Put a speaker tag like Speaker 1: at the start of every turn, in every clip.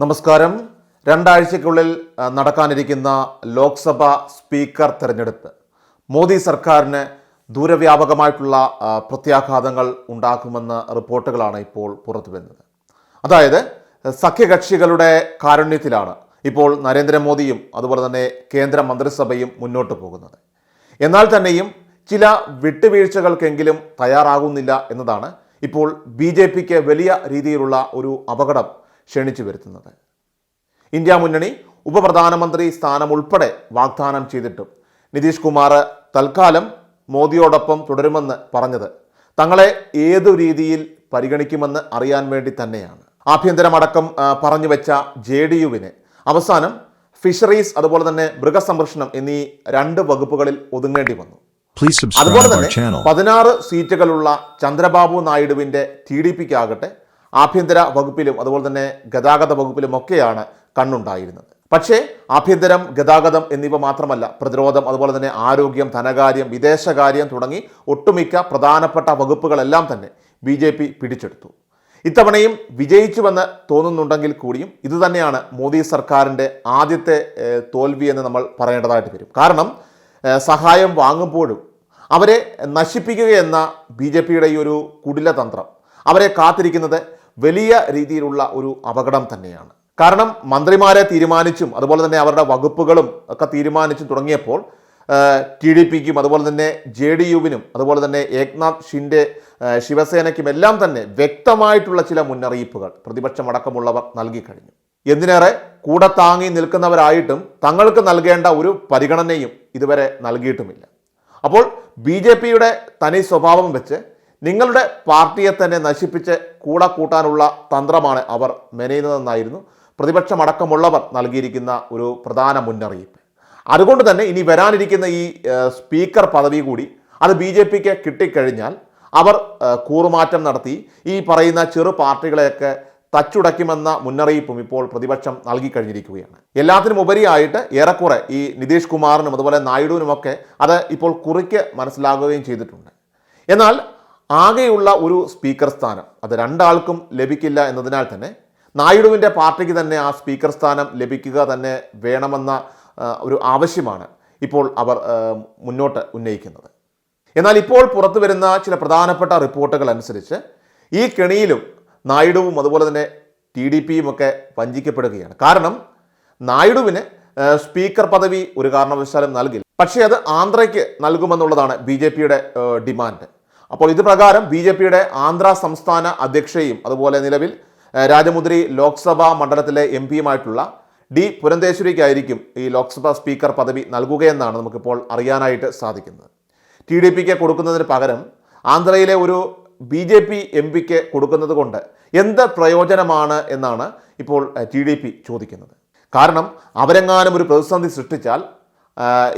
Speaker 1: നമസ്കാരം. രണ്ടാഴ്ചയ്ക്കുള്ളിൽ നടക്കാനിരിക്കുന്ന ലോക്സഭ സ്പീക്കർ തെരഞ്ഞെടുപ്പ്. മോദി സർക്കാരിന് ദൂരവ്യാപകമായിട്ടുള്ള പ്രത്യാഘാതങ്ങൾ ഉണ്ടാക്കുമെന്ന റിപ്പോർട്ടുകളാണ് ഇപ്പോൾ പുറത്തു വരുന്നത്. അതായത് സഖ്യകക്ഷികളുടെ കാരുണ്യത്തിലാണ് ഇപ്പോൾ നരേന്ദ്രമോദിയും അതുപോലെ തന്നെ കേന്ദ്ര മന്ത്രിസഭയും മുന്നോട്ട് പോകുന്നത്. എന്നാൽ തന്നെയും ചില വിട്ടുവീഴ്ചകൾക്കെങ്കിലും തയ്യാറാകുന്നില്ല എന്നതാണ് ഇപ്പോൾ ബി വലിയ രീതിയിലുള്ള ഒരു അപകടം ക്ഷണിച്ചു വരുത്തുന്നത്. ഇന്ത്യ മുന്നണി ഉപപ്രധാനമന്ത്രി സ്ഥാനം ഉൾപ്പെടെ വാഗ്ദാനം ചെയ്തിട്ടും നിതീഷ് കുമാർ തൽക്കാലം മോദിയോടൊപ്പം തുടരുമെന്ന് പറഞ്ഞത് തങ്ങളെ ഏതു രീതിയിൽ പരിഗണിക്കുമെന്ന് അറിയാൻ വേണ്ടി തന്നെയാണ്. ആഭ്യന്തരമടക്കം പറഞ്ഞു വെച്ച ജെ ഡി യുവിന് അവസാനം ഫിഷറീസ് അതുപോലെ തന്നെ മൃഗസംരക്ഷണം എന്നീ രണ്ട് വകുപ്പുകളിൽ ഒതുങ്ങേണ്ടി വന്നു. അതുപോലെ തന്നെ പതിനാറ് സീറ്റുകളുള്ള ചന്ദ്രബാബു നായിഡുവിന്റെ ടി ഡി പിക്കാകട്ടെ ആഭ്യന്തര വകുപ്പിലും അതുപോലെ തന്നെ ഗതാഗത വകുപ്പിലും ഒക്കെയാണ് കണ്ണുണ്ടായിരുന്നത്. പക്ഷേ ആഭ്യന്തരം ഗതാഗതം എന്നിവ മാത്രമല്ല പ്രതിരോധം അതുപോലെ തന്നെ ആരോഗ്യം ധനകാര്യം വിദേശകാര്യം തുടങ്ങി ഒട്ടുമിക്ക പ്രധാനപ്പെട്ട വകുപ്പുകളെല്ലാം തന്നെ ബി ജെ പി പിടിച്ചെടുത്തു. ഇത്തവണയും വിജയിച്ചുവെന്ന് തോന്നുന്നുണ്ടെങ്കിൽ കൂടിയും ഇതുതന്നെയാണ് മോദി സർക്കാരിന്റെ ആദ്യത്തെ തോൽവി എന്ന് നമ്മൾ പറയേണ്ടതായിട്ട് വരും. കാരണം സഹായം വാങ്ങുമ്പോഴും അവരെ നശിപ്പിക്കുക എന്ന ബി ജെ പിയുടെ ഈ ഒരു കുടിലതന്ത്രം അവരെ കാത്തിരിക്കുന്നത് വലിയ രീതിയിലുള്ള ഒരു അപകടം തന്നെയാണ്. കാരണം മന്ത്രിമാരെ തീരുമാനിച്ചും അതുപോലെ തന്നെ അവരുടെ വകുപ്പുകളും ഒക്കെ തീരുമാനിച്ചും തുടങ്ങിയപ്പോൾ ടി ഡി പിക്കും അതുപോലെ തന്നെ ജെ ഡി യുവിനും അതുപോലെ തന്നെ ഏക്നാഥ് ഷിൻഡെ ശിവസേനയ്ക്കും എല്ലാം തന്നെ വ്യക്തമായിട്ടുള്ള ചില മുന്നറിയിപ്പുകൾ പ്രതിപക്ഷം അടക്കമുള്ളവർ നൽകിക്കഴിഞ്ഞു എന്തിനേറെ കൂടെ താങ്ങി നിൽക്കുന്നവരായിട്ടും തങ്ങൾക്ക് നൽകേണ്ട ഒരു പരിഗണനയും ഇതുവരെ നൽകിയിട്ടുമില്ല. അപ്പോൾ ബി ജെ പിയുടെ തനി സ്വഭാവം വെച്ച് നിങ്ങളുടെ പാർട്ടിയെ തന്നെ നശിപ്പിച്ച് കൂടെ കൂട്ടാനുള്ള തന്ത്രമാണ് അവർ മെനയുന്നതെന്നായിരുന്നു പ്രതിപക്ഷമടക്കമുള്ളവർ നൽകിയിരിക്കുന്ന ഒരു പ്രധാന മുന്നറിയിപ്പ്. അതുകൊണ്ട് തന്നെ ഇനി വരാനിരിക്കുന്ന ഈ സ്പീക്കർ പദവി കൂടി അത് ബി ജെ പിക്ക് കിട്ടിക്കഴിഞ്ഞാൽ അവർ കൂറുമാറ്റം നടത്തി ഈ പറയുന്ന ചെറു പാർട്ടികളെയൊക്കെ തച്ചുടയ്ക്കുമെന്ന മുന്നറിയിപ്പും ഇപ്പോൾ പ്രതിപക്ഷം നൽകിക്കഴിഞ്ഞിരിക്കുകയാണ്. എല്ലാത്തിനും ഉപരിയായിട്ട് ഏറെക്കുറെ ഈ നിതീഷ് കുമാറിനും അതുപോലെ നായിഡുവിനുമൊക്കെ അത് ഇപ്പോൾ കുറിക്ക് മനസ്സിലാകുകയും ചെയ്തിട്ടുണ്ട്. എന്നാൽ ആകെയുള്ള ഒരു സ്പീക്കർ സ്ഥാനം അത് രണ്ടാൾക്കും ലഭിക്കില്ല എന്നതിനാൽ തന്നെ നായിഡുവിന്റെ പാർട്ടിക്ക് തന്നെ ആ സ്പീക്കർ സ്ഥാനം ലഭിക്കുക തന്നെ വേണമെന്ന ഒരു ആവശ്യമാണ് ഇപ്പോൾ അവർ മുന്നോട്ട് ഉന്നയിക്കുന്നത്. എന്നാൽ ഇപ്പോൾ പുറത്തു വരുന്ന ചില പ്രധാനപ്പെട്ട റിപ്പോർട്ടുകൾ അനുസരിച്ച് ഈ കെണിയിലും നായിഡുവും അതുപോലെ തന്നെ ടി ഡി പിയും ഒക്കെ വഞ്ചിക്കപ്പെടുകയാണ്. കാരണം നായിഡുവിന് സ്പീക്കർ പദവി ഒരു കാരണവശാലും നൽകില്ല. പക്ഷേ അത് ആന്ധ്രയ്ക്ക് നൽകുമെന്നുള്ളതാണ് ബി ജെ പിയുടെ ഡിമാൻഡ്. അപ്പോൾ ഇത് പ്രകാരം ബി ജെ പിയുടെ ആന്ധ്ര സംസ്ഥാന അധ്യക്ഷയും അതുപോലെ നിലവിൽ രാജമുദ്രി ലോക്സഭാ മണ്ഡലത്തിലെ എം പിയുമായിട്ടുള്ള ഡി പുരന്തേശ്വരിക്കായിരിക്കും ഈ ലോക്സഭാ സ്പീക്കർ പദവി നൽകുകയെന്നാണ് നമുക്കിപ്പോൾ അറിയാനായിട്ട് സാധിക്കുന്നത്. ടി ഡി പിക്ക് കൊടുക്കുന്നതിന് പകരം ആന്ധ്രയിലെ ഒരു ബി ജെ പി എം പിക്ക് കൊടുക്കുന്നത് കൊണ്ട് എന്ത് പ്രയോജനമാണ് എന്നാണ് ഇപ്പോൾ ടി ഡി പി ചോദിക്കുന്നത്. കാരണം അവരെങ്ങാനും ഒരു പ്രതിസന്ധി സൃഷ്ടിച്ചാൽ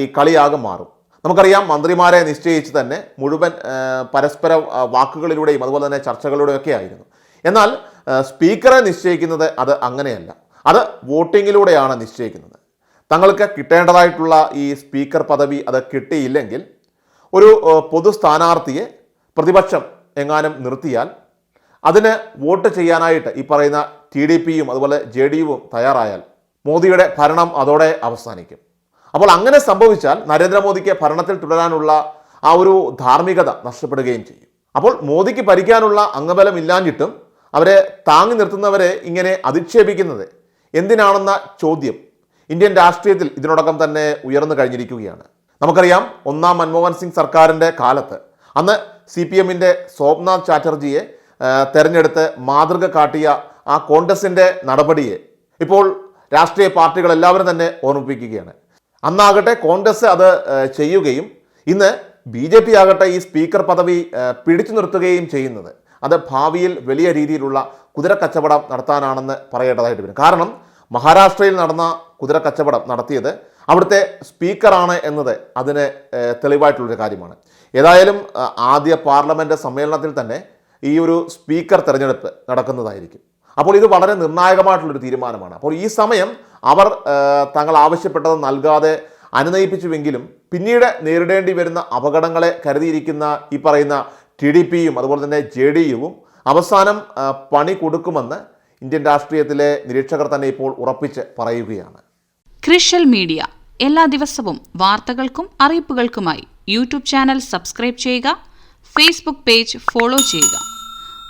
Speaker 1: ഈ കളിയാകെ മാറും. നമുക്കറിയാം മന്ത്രിമാരെ നിശ്ചയിച്ച് തന്നെ മുഴുവൻ പരസ്പര വാക്കുകളിലൂടെയും അതുപോലെ തന്നെ ചർച്ചകളിലൂടെയൊക്കെ ആയിരുന്നു എന്നാൽ സ്പീക്കറെ നിശ്ചയിക്കുന്നത് അത് അങ്ങനെയല്ല. അത് വോട്ടിങ്ങിലൂടെയാണ് നിശ്ചയിക്കുന്നത്. തങ്ങൾക്ക് കിട്ടേണ്ടതായിട്ടുള്ള ഈ സ്പീക്കർ പദവി അത് കിട്ടിയില്ലെങ്കിൽ ഒരു പൊതു സ്ഥാനാർത്ഥിയെ പ്രതിപക്ഷം എങ്ങാനും നിർത്തിയാൽ അതിന് വോട്ട് ചെയ്യാനായിട്ട് ഈ പറയുന്ന ടി ഡി പിയും അതുപോലെ ജെ ഡി യുവും തയ്യാറായാൽ മോദിയുടെ ഭരണം അതോടെ അവസാനിക്കും. അപ്പോൾ അങ്ങനെ സംഭവിച്ചാൽ നരേന്ദ്രമോദിക്ക് ഭരണത്തിൽ തുടരാനുള്ള ആ ഒരു ധാർമ്മികത നഷ്ടപ്പെടുകയും ചെയ്യും. അപ്പോൾ മോദിക്ക് ഭരിക്കാനുള്ള അംഗബലം ഇല്ലാഞ്ഞിട്ടും അവരെ താങ്ങി നിർത്തുന്നവരെ ഇങ്ങനെ അധിക്ഷേപിക്കുന്നത് എന്തിനാണെന്ന ചോദ്യം ഇന്ത്യൻ രാഷ്ട്രീയത്തിൽ ഇതിനോടകം തന്നെ ഉയർന്നു കഴിഞ്ഞിരിക്കുകയാണ്. നമുക്കറിയാം ഒന്നാം മൻമോഹൻ സിംഗ് സർക്കാരിന്റെ കാലത്ത് അന്ന് സി പി എമ്മിന്റെ സോംനാഥ് ചാറ്റർജിയെ തെരഞ്ഞെടുത്ത് മാതൃക കാട്ടിയ ആ കോൺഗ്രസിന്റെ നടപടിയെ ഇപ്പോൾ രാഷ്ട്രീയ പാർട്ടികൾ എല്ലാവരും തന്നെ ഓർമ്മിപ്പിക്കുകയാണ്. അന്നാകട്ടെ കോൺഗ്രസ് അത് ചെയ്യുകയും ഇന്ന് ബി ജെ പി ആകട്ടെ ഈ സ്പീക്കർ പദവി പിടിച്ചു നിർത്തുകയും ചെയ്യുന്നത്. അത് ഭാവിയിൽ വലിയ രീതിയിലുള്ള കുതിരക്കച്ചവടം നടത്താനാണെന്ന് പറയേണ്ടതായിട്ട് വരും. കാരണം മഹാരാഷ്ട്രയിൽ നടന്ന കുതിരക്കച്ചവടം നടത്തിയത് അവിടുത്തെ സ്പീക്കറാണ് എന്നത് അതിന് തെളിവായിട്ടുള്ളൊരു കാര്യമാണ്. ഏതായാലും ആദ്യ പാർലമെന്റ് സമ്മേളനത്തിൽ തന്നെ ഈ ഒരു സ്പീക്കർ തിരഞ്ഞെടുപ്പ് നടക്കുന്നതായിരിക്കും. അപ്പോൾ ഇത് വളരെ നിർണായകമായിട്ടുള്ളൊരു തീരുമാനമാണ്. അപ്പോൾ ഈ സമയം അവർ തങ്ങൾ ആവശ്യപ്പെട്ടത് നൽകാതെ അനുനയിപ്പിച്ചുവെങ്കിലും പിന്നീട് നേരിടേണ്ടി വരുന്ന അപകടങ്ങളെ കരുതിയിരിക്കുന്ന ഈ പറയുന്ന ടി ഡി പിയും അതുപോലെ തന്നെ ജെ ഡി യുവും അവസാനം പണി കൊടുക്കുമെന്ന് ഇന്ത്യൻ രാഷ്ട്രീയത്തിലെ നിരീക്ഷകർ തന്നെ ഇപ്പോൾ ഉറപ്പിച്ച് പറയുകയാണ്.
Speaker 2: ക്രിഷ്യൽ മീഡിയ. എല്ലാ ദിവസവും വാർത്തകൾക്കും അറിയിപ്പുകൾക്കുമായി യൂട്യൂബ് ചാനൽ സബ്സ്ക്രൈബ് ചെയ്യുക ഫേസ്ബുക്ക് പേജ് ഫോളോ ചെയ്യുക.